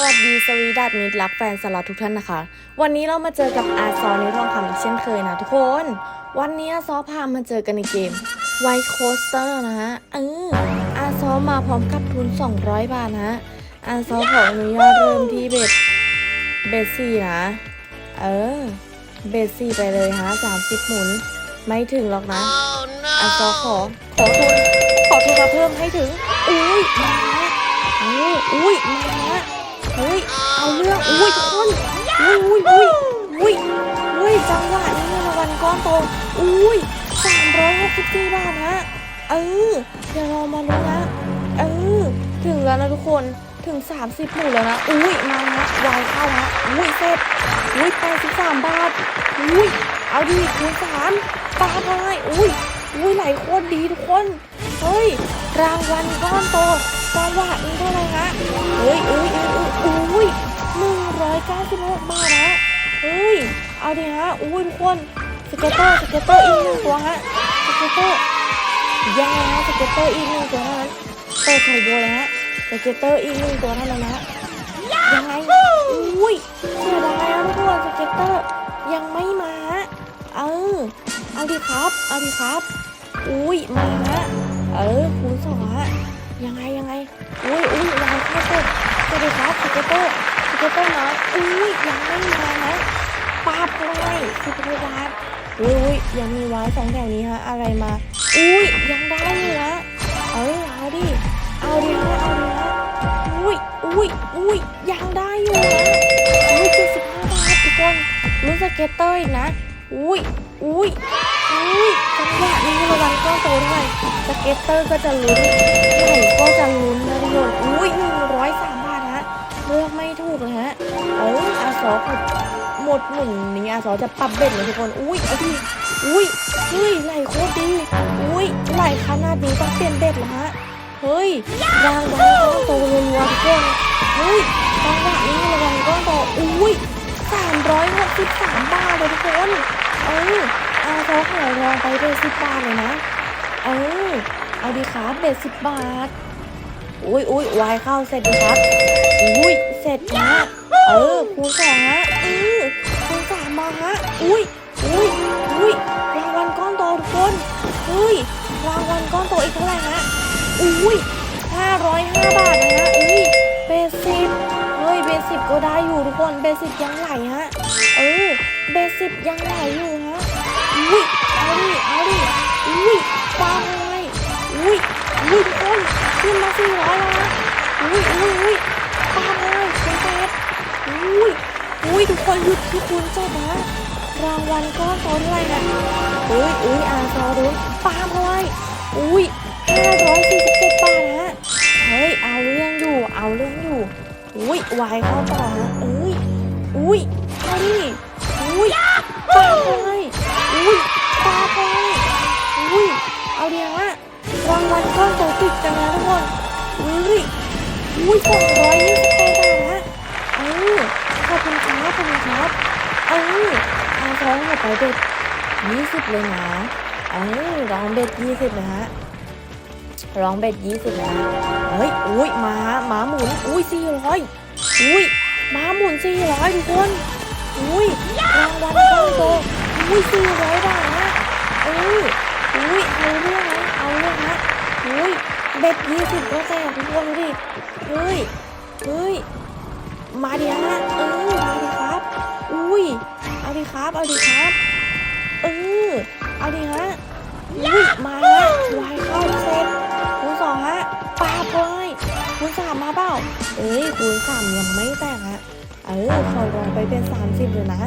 สวัสดีสวีดัตมิตรรักแฟนสล็อตทุกท่านนะคะ วันนี้เรามาเจอกับอาซอนิวทองคำอีกเช่นเคยนะทุกคน วันนี้อาซอพามาเจอกันในเกมไวโคสเตอร์นะฮะเอออาซอมาพร้อมกับทุน 200 บาทนะอาซอขออนุญาตเริ่มที่เบ็ดเบ็ดสี่นะ เออ เบ็ดสี่ไปเลยฮะ30หมุน ไม่ถึงหรอกนะอาซอขอ ขอทุน ขอทุนมาเพิ่มให้ถึง อุ้ยมาฮะอออุ้ยมา ฮะเฮ้ยเอาเรื่องอุ้ยทุกคนอุ้ยอุ้ยอุ้ยอุ้ยอุ้ยจังหวะนี้รางวัลก้อนโตอุ้ยสามร้อยหกสิบสี่บาทนะเออเดี๋ยวเรามาดูนะเออถึงแล้วนะทุกคนถึง 30หมู่แล้วนะ อุ้ยมาฮะวายเข้าฮะอุ้ยเสร็จอุ้ย83บสามบาท อุ้ย เอาดีคูณสามปาพายอุ้ย อุ้ยหลโคตรดีทุกคน เฮ้ย รางวัลก้อนโต จังหวะนี้เท่าไหร่ฮะเฮ้ยเอ้ยเอ้ยเอ้ยอุ้ยหนึ่งร้อยเก้าสิบหกบาทนะเฮ้ย เอาดิฮะ อุ้ยทุกคน สเก็ตเตอร์ สเก็ตเตอร์อีกหนึ่งตัวฮะ สเก็ตเตอร์ยังไงฮะ สเก็ตเตอร์อีกหนึ่งตัวเท่านั้นเปิดไข่บัวเลยฮะ สเก็ตเตอร์อีกหนึ่งตัวเท่านั้นนะฮะยังไง อุ้ยเสียดายนะทุกคน สเก็ตเตอร์ยังไม่มาเออ เอาดิครับ เอาดิครับ อุ้ยมาฮะ เออคูณสองฮะ ยังไงยังไงอุ้ยอุ้ยลายเข้าเสร็จสวัสดีครับสเก็ตเตอร์สเก็ตเตอร์น้อยอุ้ยยังไม่มานะปาบเลยสิบหกบาทอุ้ยอุ้ยยังมีไว้สองแถวนี้ฮะอะไรมาอุ้ยยังได้อยู่นะเอ้ยเอาดิเอาดิฮะเอาดิฮะอุ้ยอุ้ยอุ้ยยังได้อยู่นะอุ้ยเจ็ดสิบห้าบาททุกคนรู้สเก็ตเตอร์อีกนะอุ้ยอุ้ยอุ้ยจังหวะนี้ระวังก้อนโตเท่าไหร่ ตเตอร์ก็จะลุ้นไหลก็จะลุ้นนะทุกคนอุ้ยหนึ่งร้อยสามบาทฮะเลือกไม่ถูกเลยฮะเอออาซอเขาหมดหมุนนี้อาซอจะปรับเบ็ดเลยทุกคนอุ้ยเอาดิอุ้ยเฮ้ยไหลโคตรดีอุ้ยไหลขนาดนี้ต้องเปลี่ยนเบ็ดแล้วฮะเฮ้ยรางวัลก้อนโตรัวๆทุกคนเฮ้ยจังหวะนี้รางวัลก้อนโตอุ้ยสามร้อยหกสิบสามบาทเลยทุกคนเอออาซอขอลองไปเป็นสิบบาทเลยนะ เออเอาดีครับเบ็ดสิบบาทอุ้ยอุ้ยวายเข้าเสร็จดีครับอุ้ยเสร็จนะเออคูณสองฮะเออคูณสามมาฮะอุ้ยอุ้ยอุ้ยรางวัลก้อนโตทุกคนเฮ้ยรางวัลก้อนโตอีกเท่าไหร่ฮะอุ้ยห้าร้อยห้าบาทนะฮะอุ้ยเบสิบเฮ้ยเบสิบก็ได้อยู่ทุกคนเบสิบยังไหลฮะเออเบสิบยังไหลอยู่ฮะอุ้ยเอาดิเอาดิอุ้ย ปาเลยอุ้ยอุ้ยทุกคนขึ้นมาสี่ร้อยแล้วนะอุ้ยอุ้ยอุ้ยปาเลยคุณแปดอุ้ยอุ้ยทุกคนหยุดที่คุณเจ็ดนะรางวัลก้อนโตเท่าไหร่นะอุ้ยอุ้ยอาซอรุนปาเลยอุ้ยห้าร้อยสี่สิบเจ็ดบาทนะเฮ้ยเอาเรื่องอยู่เอาเรื่องอยู่อุ้ยวายเข้าต่อนะเอ้ยอุ้ยเอาดิอุ้ยปาเลยอุ้ย รางวัลก้อนโตติดกันนะทุกคนอุ้ยอุ้ยสองร้อยยี่สิบแปดบาทนะเออขอบคุณครับขอบคุณครับเอออาท้องหมดไปเด็ดยี่สิบเลยนะเออลองเบ็ดยี่สิบนะฮะลองเบ็ดยี่สิบนะเฮ้ยอุ้ยมาหมาหมุนอุ้ยสี่ร้อยอุ้ยหมาหมุนสี่ร้อยทุกคนอุ้ยรางวัลก้อนโตอุ้ยสี่ร้อยบาทนะเอออุ้ยเอาเรื่องนะเอาเรื่องนะอุ้ยเบ็ดยี่สิบก็แจกทุกคนดิ เฮ้ย เฮ้ย มาดิฮะเออ มาดิครับ อุ้ย เอาดิครับ เอาดิครับ เออ เอาดิฮะอุ้ย มาฮะวายเข้าเซ็ตคูณสองฮะปาบเลยคูณสามมาเปล่า เอ้ยคูณสามยังไม่แตกฮะ เออขอลองไปเป็น30เลยนะ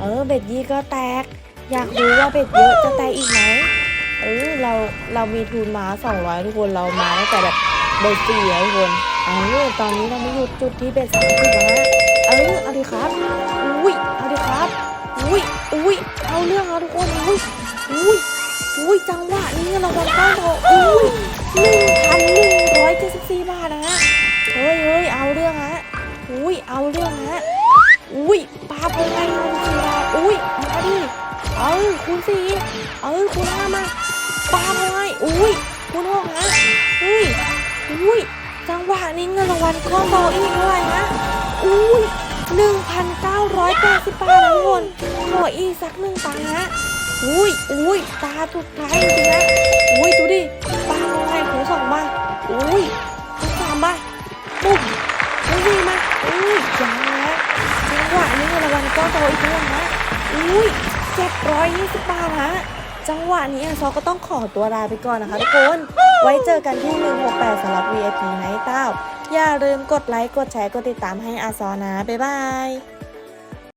เออ เบ็ดยี่ก็แตก อยากรู้ว่าเบ็ดเยอะจะแตกอีกไหม เออเราเรามีทุนมา 200 ทุกคนเรามาตั้งแต่แบบเบ็ดสี่ทุกคนเออตอนนี้เราไม่หยุดจุดที่เบ็ดสามสิบแล้วนะเออเอาดิครับอุ้ยเอาดิครับอุ้ยอุ้ยเอาเรื่องเอาทุกคนอุ้ยอุ้ยอุ้ยจังหวะนี้เงินรางวัลก้อนโตอุ้ยหนึ่งพันหนึ่งร้อยเจ็ดสิบสี่บาทนะฮะเฮ้ยเฮ้ยเอาเรื่องฮะอุ้ยเอาเรื่องฮะอุ้ยปาไปไง เออคูณสี่เออคูณห้ามาปาไปไงอุ้ยคูณหกฮะเฮ้ยอุ้ยจังหวะนี้เงินรางวัลก้อนโตอีกเท่าไหร่ฮะ20บาทนะทุกคนขออีกสักหนึ่งตาฮะอุ้ยอุ้ยตาสุดท้ายจริงนะอุ้ยดูดิปาลงไงถึงสองบาอุ้ยถึงสามบาปุ๊บอุ้ยมาอุ้ยยังนะจังหวะนี้เงินรางวัลก็โตอีกแล้วนะอุ้ย 720 บาทฮะ จังหวะนี้ซอก็ต้องขอตัวลาไปก่อนนะคะทุกคน ไว้เจอกันที่ 168สำหรับ VIP ไนท์เต้าอย่าลืมกดไลค์ กดแชร์ กดติดตามให้อาซอนะ บ๊ายบาย